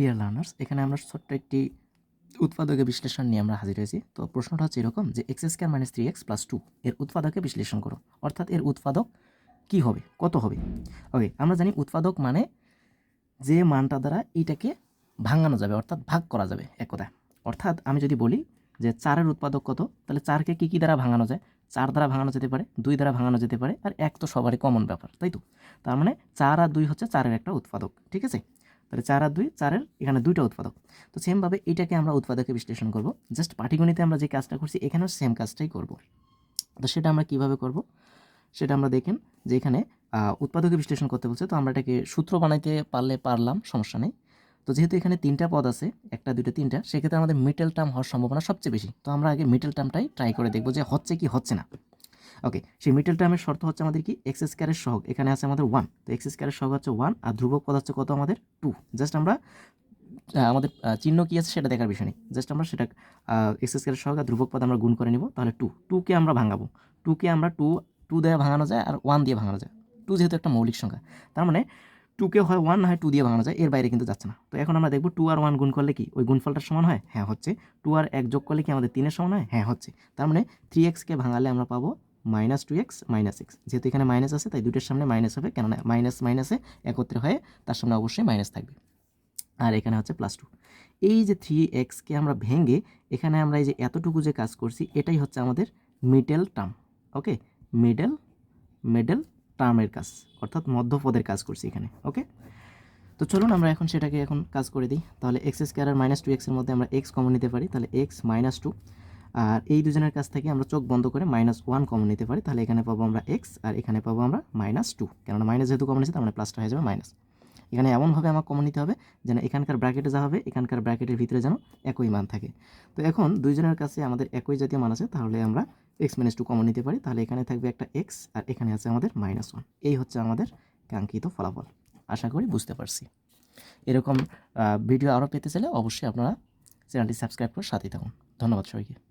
Dear learners এখানে আমরা ছোট্ট একটি উৎপাদকের বিশ্লেষণ নিয়ে আমরা হাজির হয়েছি। তো প্রশ্নটা হচ্ছে এরকম যে x square minus three x plus two এর উৎপাদকে বিশ্লেষণ করো। অর্থাৎ এর উৎপাদক কি হবে? কত হবে? ওকে আমরা জানি উৎপাদক মানে যে মানটা দ্বারা এইটাকে ভাঙানো যাবে, অর্থাৎ ভাগ করা যাবে এক কথায়। অর্থাৎ আমি যদি বলি যে চারের উৎপাদক কত, তাহলে চারকে কী কী দ্বারা ভাঙানো যায়? চার দ্বারা ভাঙানো যেতে পারে, দুই দ্বারা ভাঙানো যেতে পারে, আর এক তো সবারই কমন ব্যাপার, তাই তো? তার মানে চার আর দুই হচ্ছে চারের একটা উৎপাদক, ঠিক আছে? তাহলে চার আর দুই, চারের এখানে দুইটা উৎপাদক। তো সেমভাবে এটাকে আমরা উৎপাদকে বিশ্লেষণ করব। জাস্ট পাটিগণিতে আমরা যে কাজটা করছি, এখানেও সেম কাজটাই করব। তো সেটা আমরা কীভাবে করব? সেটা আমরা দেখেন যে এখানে উৎপাদকে বিশ্লেষণ করতে বলছে। তো আমরা এটাকে সূত্র বানাইতে পারলে পারলাম, সমস্যা নেই। তো যেহেতু এখানে তিনটা পদ আছে, একটা দুটো তিনটা, সেক্ষেত্রে আমাদের মিটেল টার্ম হওয়ার সম্ভাবনা সবচেয়ে বেশি। তো আমরা আগে মিটেল টার্মটাই ট্রাই করে দেখব যে হচ্ছে কি হচ্ছে না। ওকে সেই মিটেল টার্মের শর্ত হচ্ছে আমাদের কি? এক্স স্কোয়ারের সহগ। এখানে আছে আমাদের ওয়ান তো এক্স স্কোয়ারের সহগ হচ্ছে ওয়ান আর ধ্রুবক পদ হচ্ছে কত আমাদের টু জাস্ট আমরা আমাদের চিহ্ন কি আছে সেটা দেখার বিষয় নেই। জাস্ট আমরা সেটা এক্স স্কোয়ারের সহগ আর ধ্রুবক পদ আমরা গুণ করে নিব, তাহলে টু টুকে আমরা ভাঙাবো। টুকে আমরা টু টু দিয়ে ভাঙানো যায় আর ওয়ান দিয়ে ভাঙানো যায়। টু যেহেতু একটা মৌলিক সংখ্যা। তার মানে টুকে হয় ওয়ান না হয় টু দিয়ে ভাঙানো যায়, এর বাইরে কিন্তু যাচ্ছে না। তো এখন আমরা দেখব টু আর ওয়ান গুণ করলে কি? ওই গুণফলটার সমান হয়? হ্যাঁ হচ্ছে। টু আর এক যোগ করলে কি আমাদের তিনের সমান হয়? হ্যাঁ হচ্ছে। তার মানে থ্রি এক্সকে ভাঙালে আমরা পাবো minus two x minus x যেহেতু এখানে মাইনাস আছে, তাই দুটোর সামনে মাইনাস হবে, কেননা মাইনাস মাইনাসে একত্রে হয়ে তার সামনে অবশ্যই মাইনাস থাকবে। আর এখানে হচ্ছে প্লাস টু এই যে থ্রি এক্সকে আমরা ভেঙে এখানে আমরা এই যে এতটুকু যে কাজ করছি, এটাই হচ্ছে আমাদের middle term okay middle middle টার্মের কাজ, অর্থাৎ মধ্যপদের কাজ করছি এখানে ওকে তো চলুন আমরা এখন সেটাকে এখন কাজ করে দিই। তাহলে এক্স স্কোয়ার আর মাইনাস টু এক্সের মধ্যে আমরা এক্স কমন নিতে পারি। তাহলে এক্স মাইনাস টু আর এই দুজনের কাছ থেকে আমরা চোখ বন্ধ করে মাইনাস ওয়ান কমন নিতে পারি, তাহলে এখানে পাবো আমরা এক্স আর এখানে পাবো আমরা মাইনাস টু কেননা মাইনাস যেহেতু কমন আছে তার মানে প্লাসটা হয়ে যাবে মাইনাস এখানে এমনভাবে আমার কমন নিতে হবে যেন এখানকার ব্র্যাকেটে যা হবে, এখানকার ব্র্যাকেটের ভিতরে যেন একই মান থাকে। তো এখন দুইজনের কাছে আমাদের একই জাতীয় মান আছে, তাহলে আমরা এক্স মাইনাস টু কমন নিতে পারি, তাহলে এখানে থাকবে একটা এক্স আর এখানে আছে আমাদের মাইনাস ওয়ান এই হচ্ছে আমাদের কাঙ্ক্ষিত ফলাফল। আশা করি বুঝতে পারছি। এরকম ভিডিও আরও পেতে চাইলে অবশ্যই আপনারা চ্যানেলটি সাবস্ক্রাইব করে সাথেই থাকুন। ধন্যবাদ সবাইকে।